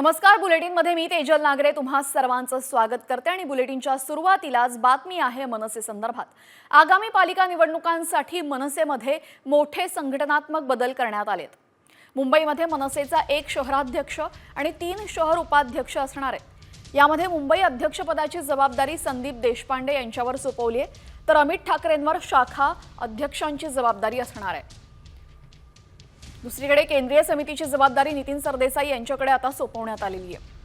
नमस्कार बुलेटिनमध्ये मी तेजल नागरे. तुम्हा सर्वांचं स्वागत करते आणि बुलेटिनच्या सुरुवातीलाच बातमी आहे मनसे संदर्भात. आगामी पालिका निवडणुकांसाठी मनसेमध्ये मोठे संघटनात्मक बदल करण्यात आलेत. मुंबईमध्ये मनसेचा एक शहराध्यक्ष आणि तीन शहर उपाध्यक्ष असणार आहेत. यामध्ये मुंबई अध्यक्षपदाची जबाबदारी संदीप देशपांडे यांच्यावर सोपवली आहे. तर अमित ठाकरेंवर शाखा अध्यक्षांची जबाबदारी असणार आहे. दुसरीकडे केंद्रीय समितीची जबाबदारी नितीन सरदेसाई यांच्याकडे आता सोपवण्यात आलेली आहे.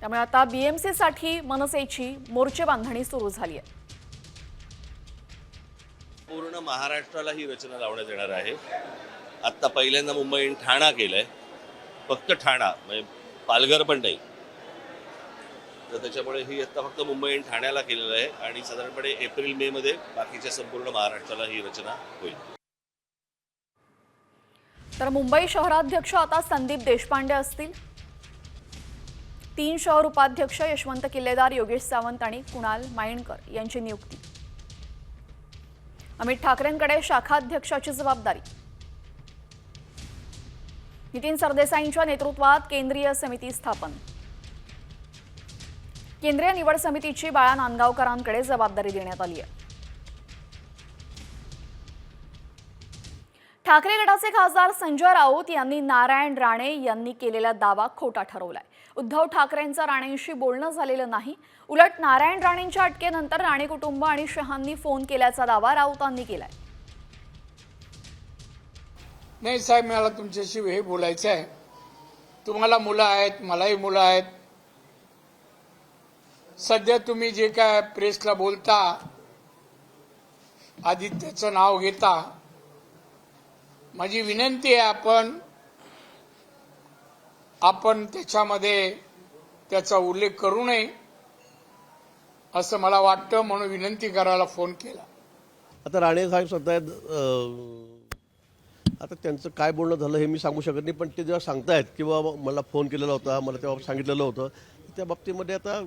त्यामुळे आता बीएमसीसाठी मनसेची मोर्चे बांधणी सुरू झाली आहे. पूर्ण महाराष्ट्राला ही रचना लावण्यात येणार आहे. आत्ता पहिल्यांदा मुंबईने ठाणा केलंय. फक्त ठाणा म्हणजे पालघर पण नाही. तर त्याच्यामुळे ही आत्ता फक्त मुंबई ठाण्याला केलेलं आहे आणि साधारणपणे एप्रिल मे मध्ये बाकीच्या संपूर्ण महाराष्ट्राला ही रचना होईल. तर मुंबई शहराध्यक्ष आता संदीप देशपांडे असतील. तीन शहर उपाध्यक्ष यशवंत किल्लेदार योगेश सावंत आणि कुणाल मायणकर यांची नियुक्ती. अमित ठाकरेंकडे शाखाध्यक्षाची जबाबदारी. नितीन सरदेसाईंच्या नेतृत्वात केंद्रीय समिती स्थापन. केंद्रीय निवड समितीची बाळा नांदगावकरांकडे जबाबदारी देण्यात आली आहे ठाकरे गटाचे खासदार संजय राऊत यांनी नारायण राणे यांनी केलेला दावा खोटा ठरवलाय. उद्धव ठाकरेंचं राणेंशी बोलणं झालेलं नाही. उलट नारायण राणेंच्या अटकेनंतर राणे कुटुंब आणि शहांनी फोन केल्याचा दावा राऊतांनी केलाय. नाही साहेब मला तुमच्याशी हे बोलायचं आहे. तुम्हाला मुलं आहेत मलाही मुलं आहेत. सध्या तुम्ही जे काय प्रेसला बोलता आदित्यचं नाव घेता माझी विनंती आहे आपण आपण त्याच्यामध्ये त्याचा उल्लेख करू नये असं मला वाटतं म्हणून विनंती करायला फोन केला. आता राणे साहेब स्वतः आहेत, आता त्यांचं काय बोलणं झालं हे मी सांगू शकत नाही पण ते जेव्हा सांगतायत किंवा मला फोन केलेला होता मला तेव्हा सांगितलेलं होतं त्या बाबतीमध्ये आता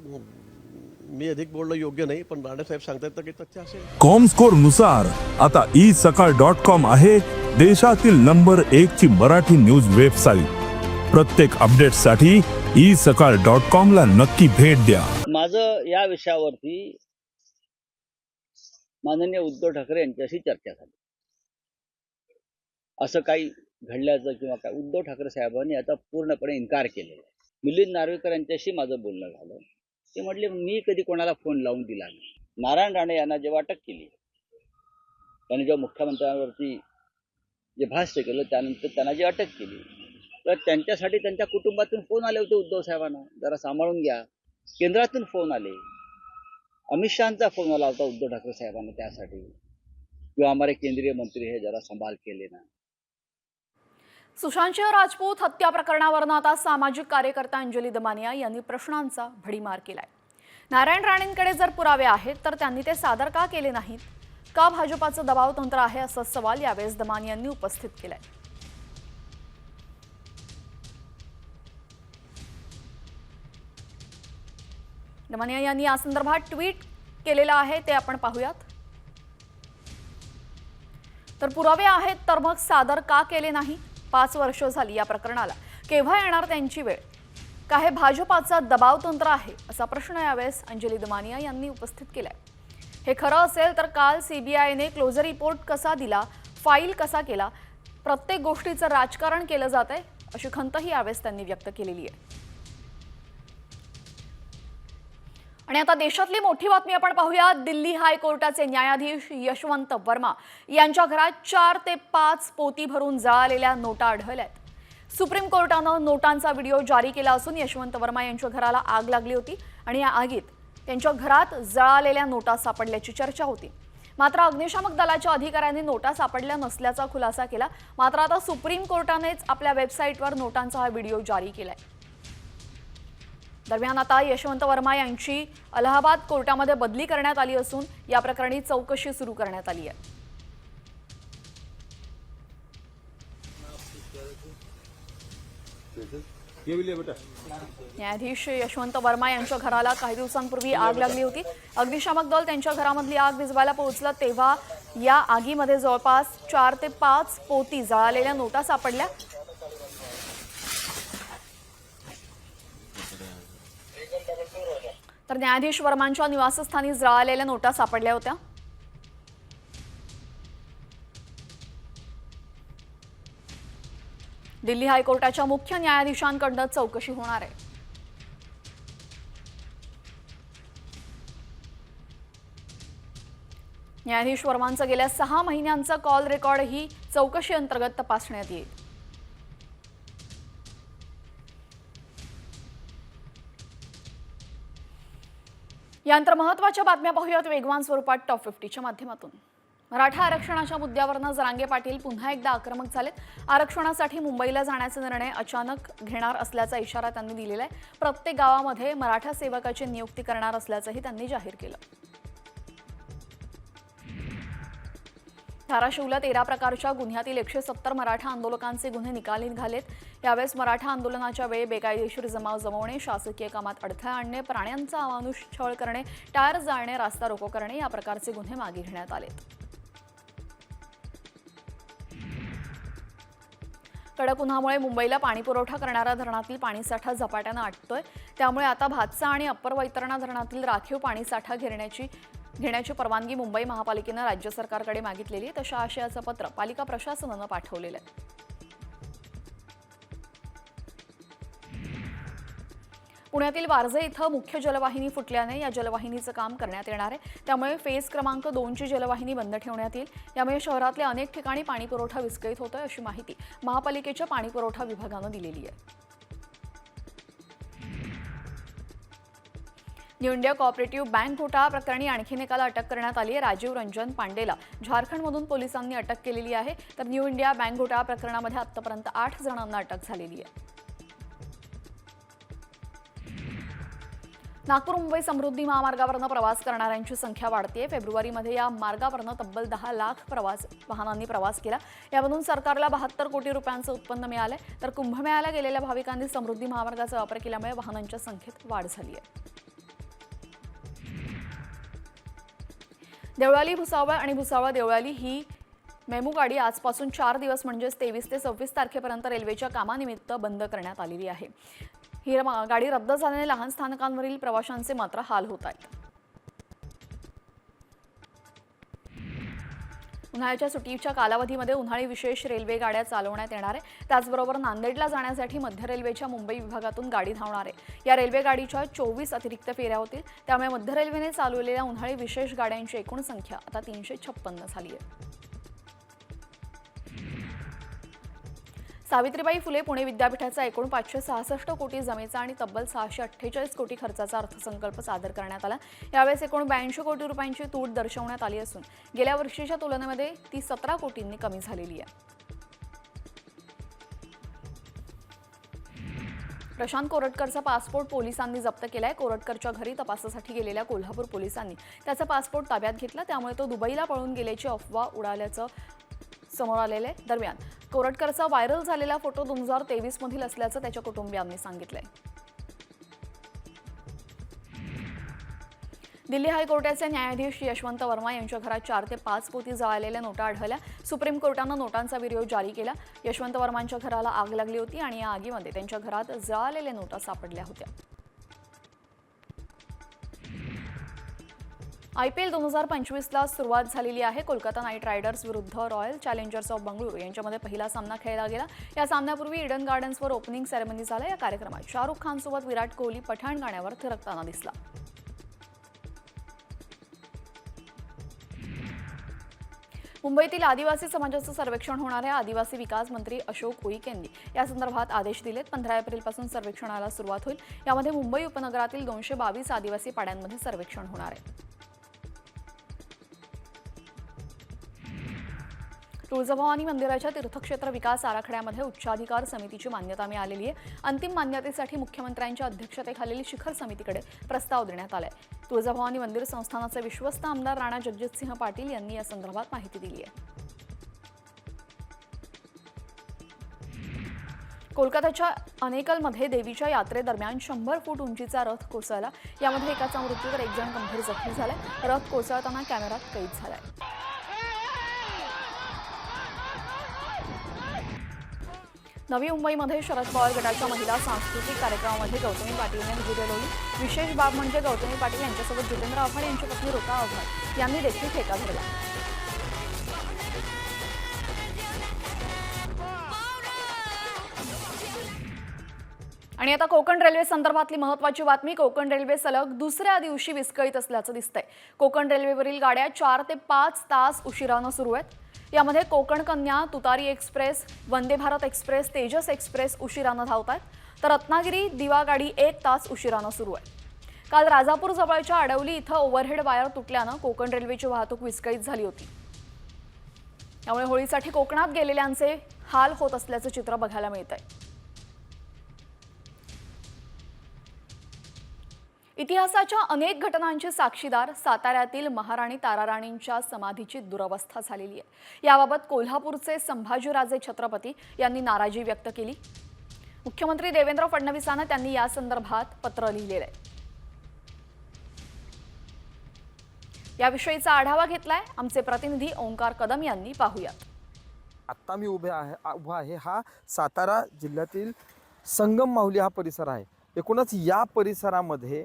मी अधिक बोलणं योग्य नाही पण राणे साहेब सांगतायत तर काही तथ्य असेल. कॉमस्कोरनुसार आता ई सकाळ डॉट कॉम आहे देशातील नंबर एक ची मराठी न्यूज वेबसाईट. प्रत्येक अपडेटसाठी ई सकाळ डॉट कॉम ला नक्की भेट द्या. माझं या विषयावरती माननीय उद्धव ठाकरे यांच्याशी चर्चा झाली. असं काही घडल्याचं किंवा काय उद्धव ठाकरे साहेबांनी आता पूर्णपणे इन्कार केलेला आहे. मिलिंद नार्वेकर यांच्याशी माझं बोलणं झालं. ते म्हटले मी कधी कोणाला फोन लावून दिला नाही. नारायण राणे यांना जेव्हा अटक केली त्यांनी जेव्हा मुख्यमंत्र्यांवरती जे भाष्य केलं त्यानंतर त्यांना जी अटक केली तर त्यांच्यासाठी त्यांच्या कुटुंबातून फोन आले होते उद्धव साहेबांना. जरा सांभाळून घ्या. केंद्रातून फोन आले. अमित शहाचा फोन आला होता उद्धव ठाकरे साहेबांना त्यासाठी. किंवा आम्हाला केंद्रीय मंत्री हे जरा संभाळ केले ना. सुशांत सिंह राजपूत हत्या प्रकरणावरनं आता सामाजिक कार्यकर्ता अंजली दमानिया यांनी प्रश्नांचा भडीमार केलाय. नारायण राणेंकडे जर पुरावे आहेत तर त्यांनी ते सादर का केले नाहीत? का भाजपाचं दबाव तंत्र आहे असा सवाल यावेळेस दमानियांनी उपस्थित केलाय. दमानिया यांनी या संदर्भात ट्विट केलेलं आहे ते आपण पाहूयात. तर पुरावे आहेत तर मग सादर का केले नाही? पाच वर्ष झाली या प्रकरणाला. केव्हा येणार त्यांची वेळ? का हे भाजपाचा दबाव तंत्र आहे? असा प्रश्न यावेळेस अंजली दमानिया यांनी उपस्थित केलाय. हे खरं असेल तर काल सीबीआयने क्लोजर रिपोर्ट कसा दिला? फाईल कसा केला? प्रत्येक गोष्टीचं राजकारण केलं जात आहे अशी खंतही यावेळेस त्यांनी व्यक्त केलेली आहे. आणि आता देशातली मोठी बातमी आपण पाहूया. दिल्ली हायकोर्टाचे न्यायाधीश यशवंत वर्मा यांच्या घरात चार ते पाच पोती भरून जळालेल्या नोटा आढळल्यात. सुप्रीम कोर्टानं नोटांचा व्हिडिओ जारी केला असून यशवंत वर्मा यांच्या घराला आग लागली होती आणि या आगीत त्यांच्या घरात जळालेल्या नोटा सापडल्याची चर्चा होती. मात्र अग्निशामक दलाच्या अधिकाऱ्यांनी नोटा सापडल्या नसल्याचा खुलासा केला. मात्र आता सुप्रीम कोर्टानेच आपल्या वेबसाईटवर नोटांचा हा व्हिडिओ जारी केलाय. दरम्यान आता यशवंत वर्मा यांची अलाहाबाद कोर्टामध्ये बदली करण्यात आली असून या प्रकरणी चौकशी सुरू करण्यात आली आहे. न्यायाधीश यशवंत वर्मा यांच्या घराला काही दिवसांपूर्वी आग लागली होती. अग्निशामक दल त्यांच्या घरामधली आग विजवायला पोहोचलं तेव्हा या आगीमध्ये जवळपास चार ते पाच पोती जळालेल्या नोटा सापडल्या. तर न्यायाधीश वर्मांच्या निवासस्थानी जळालेल्या नोटा सापडल्या होत्या. दिल्ली हायकोर्टाच्या मुख्य न्यायाधीशांकडनं चौकशी होणार आहे. न्यायाधीश वर्मांचं गेल्या सहा महिन्यांचं कॉल रेकॉर्डही चौकशी अंतर्गत तपासण्यात येईल. यानंतर महत्त्वाच्या बातम्या पाहूयात. वेगवान स्वरूपात टॉप फिफ्टीच्या माध्यमातून. मराठा आरक्षणाच्या मुद्द्यावरनं जरांगे पाटील पुन्हा एकदा आक्रमक झालेत. आरक्षणासाठी मुंबईला जाण्याचा निर्णय अचानक घेणार असल्याचा इशारा त्यांनी दिलेला आहे. प्रत्येक गावामध्ये मराठा सेवकाची नियुक्ती करणार असल्याचंही त्यांनी जाहीर केलं. धाराशिवला तेरा प्रकारच्या गुन्ह्यातील एकशे सत्तर मराठा आंदोलकांचे गुन्हे निकाली निघालेत यावेळेस मराठा आंदोलनाच्या वेळी बेकायदेशीर जमाव जमवणे शासकीय कामात अडथळा आणणे प्राण्यांचा अमानुष छळ करणे टायर जाळणे रास्ता रोको करणे या प्रकारचे गुन्हे मागे घेण्यात आलेत. कडक उन्हामुळे मुंबईला पाणीपुरवठा करणाऱ्या धरणातील पाणीसाठा झपाट्यानं आटतोय. त्यामुळे आता भातसा आणि अप्पर वैतरणा धरणातील राखीव पाणीसाठा घेरण्याची घेण्याची परवानगी मुंबई महापालिकेनं राज्य सरकारकडे मागितलेली आहे. तशा आशयाचं पत्र पालिका प्रशासनानं पाठवलेलं आहे. पुण्यातील वारजे इथं मुख्य जलवाहिनी फुटल्याने या जलवाहिनीचं काम करण्यात येणार आहे. त्यामुळे फेज क्रमांक दोनची जलवाहिनी बंद ठेवण्यात येईल. यामुळे शहरातल्या अनेक ठिकाणी पाणीपुरवठा विस्कळीत होतोय अशी माहिती महापालिकेच्या पाणीपुरवठा विभागानं दिलेली आहे. न्यू इंडिया कॉपरेटिव्ह बँक घोटाळा प्रकरणी आणखीन एकाला अटक करण्यात आली आहे राजीव रंजन पांडेला. झारखंडमधून पोलिसांनी अटक केलेली आहे तर न्यू इंडिया बँक घोटाळा प्रकरणामध्ये आतापर्यंत आठ जणांना अटक झालेली आहे. नागपूर मुंबई समृद्धी महामार्गावरनं प्रवास करणाऱ्यांची संख्या वाढते फेब्रुवारीमध्ये या मार्गावरनं तब्बल दहा लाख प्रवास वाहनांनी प्रवास केला. यामधून सरकारला बहात्तर कोटी रुपयांचं उत्पन्न मिळालं तर कुंभमेळ्याला गेलेल्या भाविकांनी समृद्धी महामार्गाचा वापर केल्यामुळे वाहनांच्या संख्येत वाढ झाली आहे देवळाली भुसावळ आणि भुसावळ देवळाली ही मेमू गाडी आजपासून चार दिवस म्हणजेच तेवीस ते सव्वीस तारखेपर्यंत रेल्वेच्या कामानिमित्त बंद करण्यात आलेली आहे. ही गाडी रद्द झाल्याने लहान स्थानकांवरील प्रवाशांचे मात्र हाल होत आहेत. उन्हाळ्याच्या सुट्टीच्या कालावधीमध्ये उन्हाळी विशेष रेल्वे गाड्या चालवण्यात येणार आहे. त्याचबरोबर नांदेडला जाण्यासाठी मध्य रेल्वेच्या मुंबई विभागातून गाडी धावणार आहे. या रेल्वे गाडीच्या चोवीस अतिरिक्त फेऱ्या होतील. त्यामुळे मध्य रेल्वेने चालवलेल्या उन्हाळी विशेष गाड्यांची एकूण संख्या आता तीनशे छप्पन्न झाली आहे. सावित्रीबाई फुले पुणे विद्यापीठाचा एकूण पाचशे सहासष्ट कोटी जमेचा आणि तब्बल सहाशे अठ्ठेचाळीस कोटी खर्चाचा अर्थसंकल्प सादर करण्यात आला. यावेळेस एकूण ब्याऐंशी कोटी रुपयांची तूट दर्शवण्यात आली असून गेल्या वर्षीच्या तुलनेमध्ये ती सतरा कोटींनी कमी झालेली आहे. प्रशांत कोरटकरचा पासपोर्ट पोलिसांनी जप्त केलाय. कोरटकरच्या घरी तपासासाठी गेलेल्या कोल्हापूर पोलिसांनी त्याचा पासपोर्ट ताब्यात घेतला. त्यामुळे तो दुबईला पळून गेल्याची अफवा उडाल्याचं समोर आलेले. दरम्यान कोरटकरचा व्हायरल झालेला फोटो दोन हजार तेवीस मधील असल्याचं त्याच्या कुटुंबियांनी सांगितलंय. दिल्ली हायकोर्टाचे न्यायाधीश यशवंत वर्मा यांच्या घरात चार ते पाच पोती जळालेल्या नोटा आढळल्या. सुप्रीम कोर्टानं नोटांचा व्हिडिओ जारी केला. यशवंत वर्मांच्या घराला आग लागली होती आणि या आगीमध्ये त्यांच्या घरात जळालेल्या नोटा सापडल्या होत्या. आय पी एल दोन हजार पंचवीसला सुरुवात झालेली आहे. कोलकाता नाईट रायडर्स विरुद्ध रॉयल चॅलेंजर्स ऑफ बंगळुरू यांच्यामध्ये पहिला सामना खेळला गेला. या सामन्यापूर्वी इडन गार्डन्सवर ओपनिंग सेरेमनी झाला. या कार्यक्रमात शाहरुख खानसोबत विराट कोहली पठाण गाण्यावर थिरकताना दिसला. मुंबईतील आदिवासी समाजाचं सर्वेक्षण होणार आहे. आदिवासी विकास मंत्री अशोक उईक यांनी या संदर्भात आदेश दिलेत. पंधरा एप्रिलपासून सर्वेक्षणाला सुरुवात होईल. यामध्ये मुंबई उपनगरातील दोनशे बावीस आदिवासी पाड्यांमध्ये सर्वेक्षण होणार आहे. तुळजाभवानी मंदिराच्या तीर्थक्षेत्र विकास आराखड्यामध्ये उच्चाधिकार समितीची मान्यता मिळालेली आहे. अंतिम मान्यतेसाठी मुख्यमंत्र्यांच्या अध्यक्षतेखालील शिखर समितीकडे प्रस्ताव देण्यात आलाय. तुळजाभवानी मंदिर संस्थानाचे विश्वस्त आमदार राणा जगजितसिंह पाटील यांनी या संदर्भात माहिती दिली आहे. कोलकाताच्या अनेकलमध्ये देवीच्या यात्रेदरम्यान शंभर फूट उंचीचा रथ कोसळला. यामध्ये एकाचा मृत्यू तर एक जण गंभीर जखमी झालाय. रथ कोसळताना कॅमेरात कैद झालाय. नवी मुंबईमध्ये शरद पवार गटाच्या महिला सांस्कृतिक कार्यक्रमामध्ये गौतमी पाटीलने हजेरी लावली विशेष बाब म्हणजे गौतमी पाटील यांच्यासोबत जितेंद्र आव्हाड यांची पत्नी रुपा आव्हाड यांनी देखील ठेका धरला. आणि आता कोकण रेल्वे संदर्भातली महत्वाची बातमी. कोकण रेल्वे सलग दुसऱ्या दिवशी विस्कळीत असल्याचं दिसतंय. कोकण रेल्वेवरील गाड्या चार ते पाच तास उशिरानं सुरू आहेत. यामध्ये Konkan Kanya Tutari express Vande Bharat express Tejas express उशिरानं धावत आहेत तर रत्नागिरी दिवा गाडी एक तास उशिरानं सुरू आहे. काल राजापूर जवळच्या आडवली इथं ओव्हरहेड वायर तुटल्यानं कोकण रेल्वेची वाहतूक विस्कळीत झाली होती. त्यामुळे होळीसाठी कोकणात गेलेल्यांचे हाल होत असल्याचं चित्र बघायला मिळत आहे इतिहासाच्या अनेक घटनांचे साक्षीदार साताऱ्यातील महाराणी ताराराणींच्या समाधीची दुरवस्था झालेली आहे. याबाबत कोल्हापूरचे संभाजीराजे छत्रपती यांनी नाराजी व्यक्त केली. मुख्यमंत्री देवेंद्र फडणवीसांना त्यांनी या संदर्भात पत्र लिहिलेलं आहे. याविषयीचा आढावा घेतलाय आमचे प्रतिनिधी ओंकार कदम यांनी. पाहूयात. आत्ता मी उभे आहे उभा आहे हा सातारा जिल्ह्यातील संगम माहुली हा परिसर आहे. एकूणच या परिसरामध्ये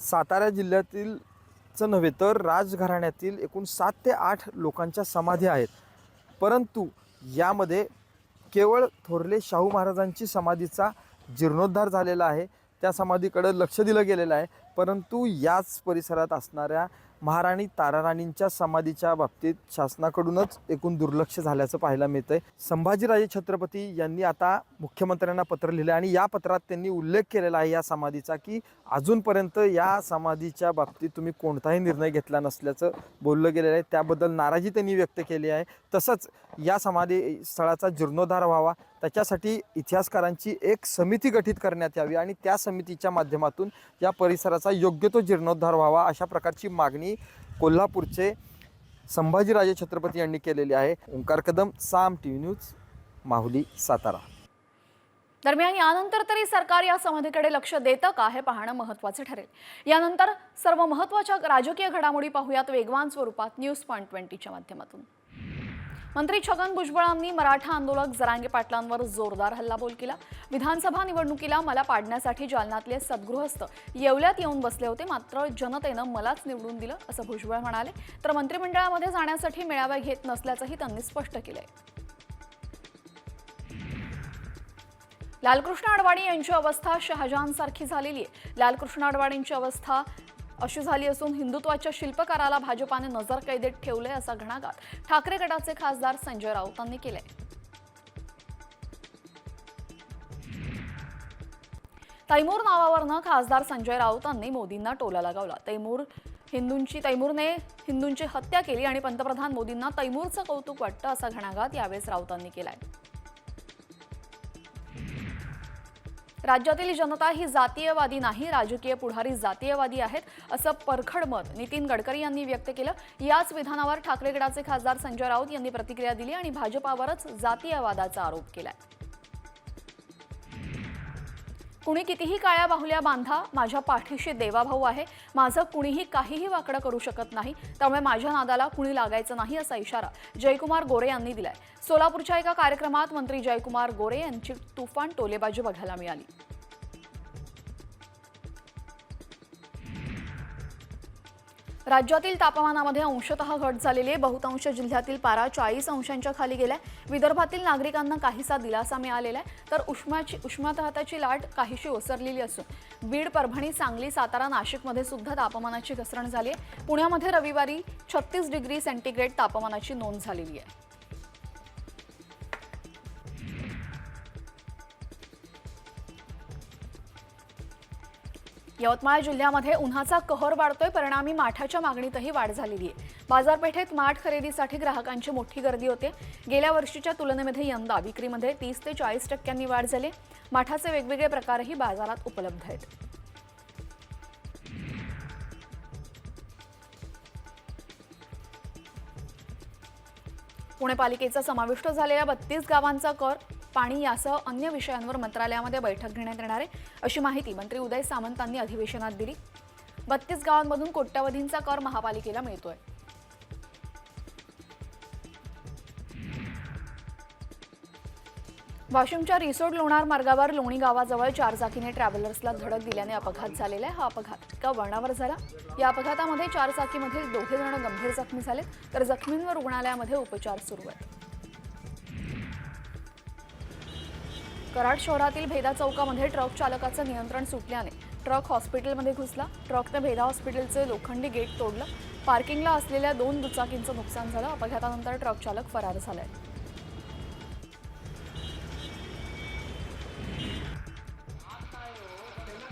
सातारा जिल्ह्यातीलचं नव्हे तर राजघराण्यातील एकूण सात ते आठ लोकांच्या समाधी आहेत. परंतु यामध्ये केवळ थोरले शाहू महाराजांची समाधीचा जीर्णोद्धार झालेला आहे. त्या समाधीकडं लक्ष दिलं गेलेलं आहे. परंतु याच परिसरात असणाऱ्या महाराणी ताराराणींच्या समाधीच्या बाबतीत शासनाकडूनच एकूण दुर्लक्ष झाल्याचं पाहायला मिळतंय. संभाजीराजे छत्रपती यांनी आता मुख्यमंत्र्यांना पत्र लिहिलं आणि या पत्रात त्यांनी उल्लेख केलेला आहे या समाधीचा की अजूनपर्यंत या समाधीच्या बाबतीत तुम्ही कोणताही निर्णय घेतला नसल्याचं बोललं गेलेलं आहे. त्याबद्दल नाराजी त्यांनी व्यक्त केली आहे. तसंच या समाधी स्थळाचा जीर्णोद्धार व्हावा त्याच्यासाठी इतिहासकारांची एक समिती गठीत करण्यात यावी आणि त्या समितीच्या माध्यमातून या परिसराचा योग्य तो जीर्णोद्धार व्हावा अशा प्रकारची मागणी कोल्हापूरचे संभाजीराजे छत्रपती यांनी केलेली आहे. Omkar Kadam Saam T V news Mahuli Satara. दरम्यान यानंतर तरी सरकार या समाधीकडे लक्ष देतं का हे पाहणं महत्त्वाचं ठरेल. यानंतर सर्व महत्त्वाच्या राजकीय घडामोडी पाहूयात वेगवान स्वरूपात न्यूज पॉईंट ट्वेंटीच्या माध्यमातून. मंत्री छगन भुजबळांनी मराठा आंदोलक जरांगे पाटलांवर जोरदार हल्लाबोल केला. विधानसभा निवडणुकीला मला पाडण्यासाठी जालन्यातले सद्गृहस्थ येवल्यात येऊन बसले होते मात्र जनतेनं मलाच निवडून दिलं असं भुजबळ म्हणाले. तर मंत्रिमंडळामध्ये जाण्यासाठी मेळावा घेत नसल्याचंही त्यांनी स्पष्ट केलंय. लालकृष्ण अडवाणी यांची अवस्था शहाजहानसारखी झालेली आहे. लालकृष्ण अडवाणींची अवस्था अशी झाली असून हिंदुत्वाच्या शिल्पकाराला भाजपाने नजरकैदेत ठेवले असा घणाघात. ठाकरे गटाचे खासदार संजय राऊतांनी केलाय. तैमूर नावावरनं खासदार संजय राऊतांनी मोदींना टोला लगावला. तैमूर हिंदूंची तैमूरने हिंदूंची हत्या केली आणि पंतप्रधान मोदींना तैमूरचं कौतुक वाटतं असा घणाघात यावेळेस राऊतांनी केलाय. राज्यातील जनता ही जातीयवादी नाही राजकीय पुढारी जातीयवादी आहेत असं परखड मत नितीन गडकरी यांनी व्यक्त केलं. याच विधानावर ठाकरेगडाचे खासदार संजय राऊत यांनी प्रतिक्रिया दिली आणि भाजपावरच जातीयवादाचा आरोप केलाय. कुणी कितीही काळ्या बाहुल्या बांधा माझ्या पाठीशी देवाभाऊ आहे. माझं कुणीही काहीही वाकडं करू शकत नाही. त्यामुळे माझ्या नादाला कुणी लागायचं नाही असा इशारा जयकुमार गोरे यांनी दिलाय. सोलापूरच्या एका कार्यक्रमात मंत्री जयकुमार गोरे यांची तुफान टोलेबाजी बघायला मिळाली. राज्यातील तापमानामध्ये अंशतः घट झालेली आहे. बहुतांश जिल्ह्यातील पारा चाळीस अंशांच्या खाली गेलाय. विदर्भातील नागरिकांना काहीसा दिलासा मिळालेला आहे. तर उष्माची उष्माघाताची लाट काहीशी ओसरलेली असून बीड परभणी सांगली सातारा नाशिकमध्ये सुद्धा तापमानाची घसरण झाली आहे. पुण्यामध्ये रविवारी छत्तीस डिग्री सेंटीग्रेड तापमानाची नोंद झालेली आहे. यवतमाळ जिल्ह्यामध्ये उन्हाचा कहर वाढतोय परिणामी माठाच्या मागणीतही वाढ झालेली आहे. बाजारपेठेत माठ खरेदीसाठी ग्राहकांची मोठी गर्दी होते. गेल्या वर्षीच्या तुलनेमध्ये यंदा विक्रीमध्ये तीस ते चाळीस टक्क्यांनी वाढ झाली. माठाचे वेगवेगळे प्रकारही बाजारात उपलब्ध आहेत. पुणे पालिकेचा समाविष्ट झालेल्या बत्तीस गावांचा कर पाणी यासह अन्य विषयांवर मंत्रालयामध्ये बैठक घेण्यात येणार आहे अशी माहिती मंत्री उदय सामंतांनी अधिवेशनात दिली. बत्तीस गावांमधून कोट्यवधींचा कर महापालिकेला मिळतोय. वाशिमच्या रिसोड लोणार मार्गावर लोणी गावाजवळ चारचाकीने ट्रॅव्हलर्सला धडक दिल्याने अपघात झालेला आहे. हा अपघात एका वळणावर झाला. या अपघातामध्ये चारचाकीमधील दोघे जण गंभीर जखमी झाले तर जखमींवर रुग्णालयामध्ये उपचार सुरू आहेत. कराड शहरातील भेदा चौकामध्ये ट्रक चालकाचं नियंत्रण सुटल्याने ट्रक हॉस्पिटलमध्ये घुसला. ट्रकने भेदा हॉस्पिटलचे लोखंडी गेट तोडलं. पार्किंगला असलेल्या दोन दुचाकींचं नुकसान झालं. अपघातानंतर ट्रक चालक फरार झालाय.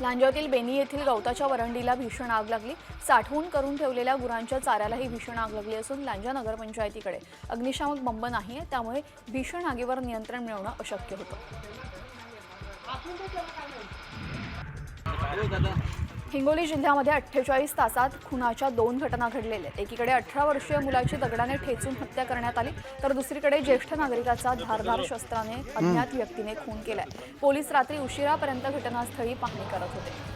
लांजातील बेनी येथील गवताच्या वरंडीला भीषण आग लागली. साठवून करून ठेवलेल्या गुरांच्या चाऱ्यालाही भीषण आग लागली असून लांजा नगरपंचायतीकडे अग्निशामक बंब नाही आहे त्यामुळे भीषण आगीवर नियंत्रण मिळवणं अशक्य होतं. हिंगोली जिल्ह्यामध्ये अठ्ठेचाळीस तासात खुनाच्या दोन घटना घडलेल्या आहेत. एकीकडे अठरा वर्षीय मुलाची दगडाने ठेचून हत्या करण्यात आली तर दुसरीकडे ज्येष्ठ नागरिकाचा धारधार शस्त्राने अज्ञात व्यक्तीने खून केलाय. पोलीस रात्री उशिरापर्यंत घटनास्थळी पाहणी करत होते.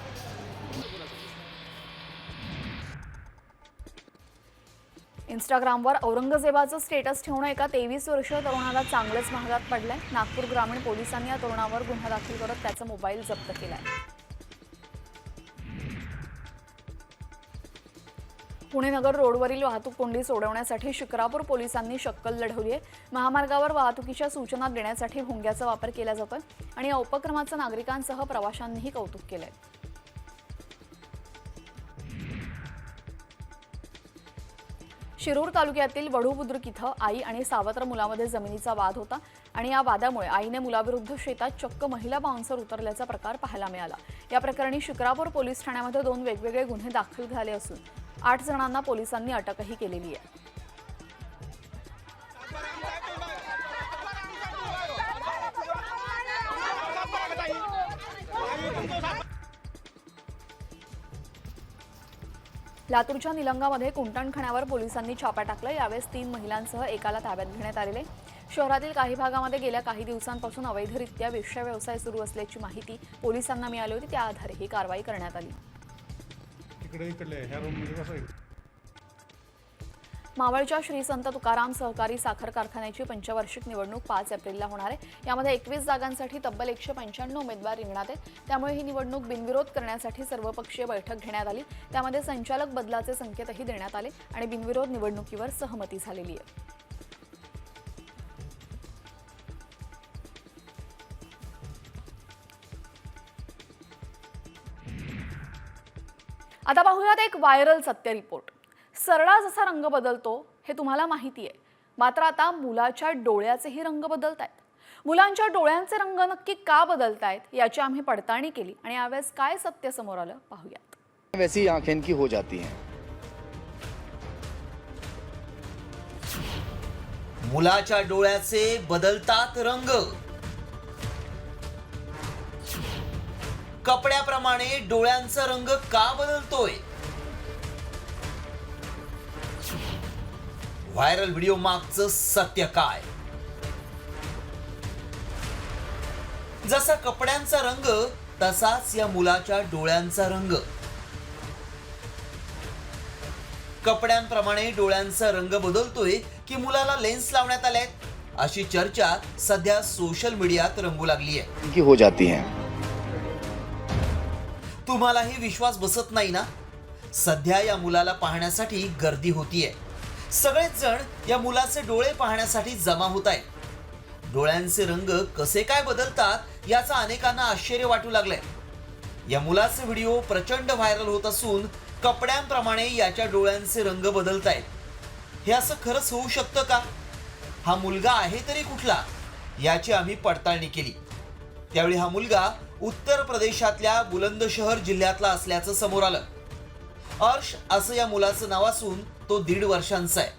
इंस्टाग्रामवर औरंगजेबाचं स्टेटस ठेवणं एका तेवीस वर्षीय तरुणाला चांगलंच महागात पडलंय. नागपूर ग्रामीण पोलिसांनी या तरुणावर गुन्हा दाखल करत त्याचा मोबाईल जप्त केलाय. पुणे नगर रोडवरील वाहतूक कोंडी सोडवण्यासाठी शिक्रापूर पोलिसांनी शक्कल लढवली आहे. महामार्गावर वाहतुकीच्या सूचना देण्यासाठी भोंग्याचा वापर केला जातोय आणि या उपक्रमाचं नागरिकांसह प्रवाशांनीही कौतुक केलंय. शिरूर तालुक्यातील वढू बुद्रुक इथं आई आणि सावत्र मुलामध्ये जमिनीचा वाद होता आणि या वादामुळे आईने मुलाविरुद्ध शेतात चक्क महिला बाउन्सर उतरल्याचा प्रकार पाहायला मिळाला. या प्रकरणी शिक्रापूर पोलीस ठाण्यामध्ये दोन वेगवेगळे गुन्हे दाखल झाले असून आठ जणांना पोलिसांनी अटकही केलेली आहे. लातूरच्या निलंगामध्ये कुंटणखाण्यावर पोलिसांनी छापा टाकला. यावेळेस तीन महिलांसह एकाला ताब्यात घेण्यात आलेले. शहरातील काही भागामध्ये गेल्या काही दिवसांपासून अवैधरित्या वेश्या व्यवसाय सुरू असल्याची माहिती पोलिसांना मिळाली होती. त्या आधारे ही कारवाई करण्यात आली. इकडे इकडले. ह्या रूममध्ये कसं आहे मावळच्या श्री संत तुकाराम सहकारी साखर कारखान्याची पंचवार्षिक निवडणूक पाच एप्रिलला होणार आहे. यामध्ये एकवीस जागांसाठी तब्बल एकशे पंच्याण्णव उमेदवार रिंगणात आहेत. त्यामुळे ही निवडणूक बिनविरोध करण्यासाठी सर्वपक्षीय बैठक घेण्यात आली. त्यामध्ये संचालक बदलाचे संकेतही देण्यात आले आणि बिनविरोध निवडणुकीवर सहमती झालेली आहे. आता पाहूयात एक व्हायरल सत्य रिपोर्ट. सरळा जसा रंग बदलतो हे तुम्हाला माहिती आहे. मात्र आता मुलाच्या डोळ्याचेही रंग बदलत आहेत मुलांच्या डोळ्यांचे रंग नक्की का बदलतायत याची आम्ही पडताळणी केली आणि यावेळेस काय सत्य समोर आलं पाहूयात. वैसी आंखें इनकी हो जाती हैं. मुलाच्या डोळ्याचे बदलतात रंग. कपड्याप्रमाणे डोळ्यांचा रंग का बदलतोय? व्हायरल व्हिडिओ मागचं सत्य काय? जसा कपड्यांचा रंग तसाच या मुलाच्या डोळ्यांचा रंग. कपड्यांप्रमाणे डोळ्यांचा रंग बदलतोय की मुलाला लेन्स लावण्यात आले अशी चर्चा सध्या सोशल मीडियात रंगू लागली आहे की हो जाती है. तुम्हालाही विश्वास बसत नाही ना? सध्या या मुलाला पाहण्यासाठी गर्दी होतीये. सगळेच जण या मुलाचे डोळे पाहण्यासाठी जमा होत आहेत. डोळ्यांचे रंग कसे काय बदलतात याचा अनेकांना आश्चर्य वाटू लागलंय. या मुलाचे व्हिडिओ प्रचंड व्हायरल होत असून कपड्यांप्रमाणे याच्या डोळ्यांचे रंग बदलत आहेत. हे असं खरंच होऊ शकतं का? हा मुलगा आहे तरी कुठला? याची आम्ही पडताळणी केली. त्यावेळी हा मुलगा उत्तर प्रदेशातल्या बुलंदशहर जिल्ह्यातला असल्याचं समोर आलं. अर्श असं या मुलाचं नाव असून तो दीड वर्षांचा आहे.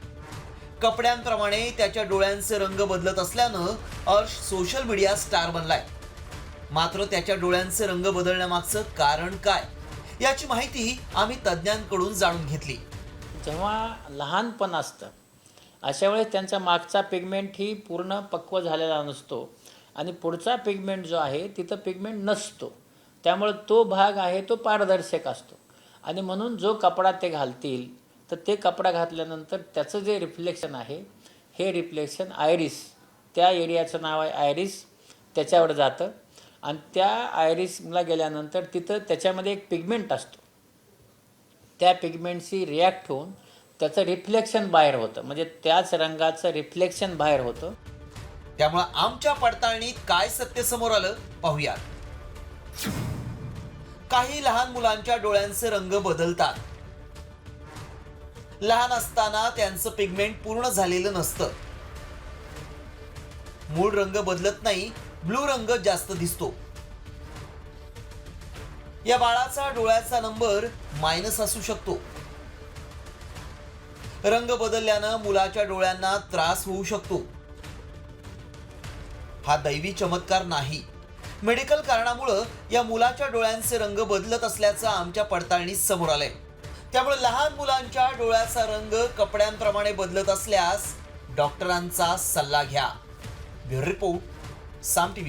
कपड्यांप्रमाणे त्याच्या डोळ्यांचे रंग बदलत असल्यानं अर्श सोशल मीडिया स्टार बनलाय. मात्र त्याच्या डोळ्यांचे रंग बदलण्यामागचं कारण काय? याची माहिती आम्ही तज्ज्ञांकडून जाणून घेतली. जेव्हा लहानपण असतं अशा वेळेस त्यांचा मागचा पिगमेंट ही पूर्ण पक्व झालेला नसतो. आणि पुढचा पिगमेंट जो आहे तिथं पिगमेंट नसतो. त्यामुळे तो भाग आहे तो पारदर्शक असतो. आणि म्हणून जो कपडा ते घालतील तर ते कपडा घातल्यानंतर त्याचं जे रिफ्लेक्शन आहे हे रिफ्लेक्शन आयरिस त्या एरियाचं नाव आहे आयरिस त्याच्यावर जातं. आणि त्या आयरिसला गेल्यानंतर तिथं त्याच्यामध्ये एक पिगमेंट असतो. त्या पिगमेंटशी रिॲक्ट होऊन त्याचं रिफ्लेक्शन बाहेर होतं. म्हणजे त्याच रंगाचं रिफ्लेक्शन बाहेर होतं. त्यामुळे आमच्या पडताळणीत काय सत्य समोर आलं पाहूया काही लहान मुलांच्या डोळ्यांचे रंग बदलतात. लहान असताना त्यांचं पिगमेंट पूर्ण झालेलं नसतं. मूळ रंग बदलत नाही ब्लू रंग जास्त दिसतो. या बाळाचा डोळ्याचा नंबर मायनस असू शकतो. रंग बदलल्यानं मुलाच्या डोळ्यांना त्रास होऊ शकतो. हा दैवी चमत्कार नाही. मेडिकल कारणामुळं या मुलाच्या डोळ्यांचे रंग बदलत असल्याचं आमच्या पडताळणीत समोर आलंय. त्यामुळे लहान मुलांच्या डोळ्याचा रंग कपड्यांप्रमाणे बदलत असल्यास डॉक्टरांचा सल्ला घ्या. ब्युरो रिपोर्ट साम टीव्ही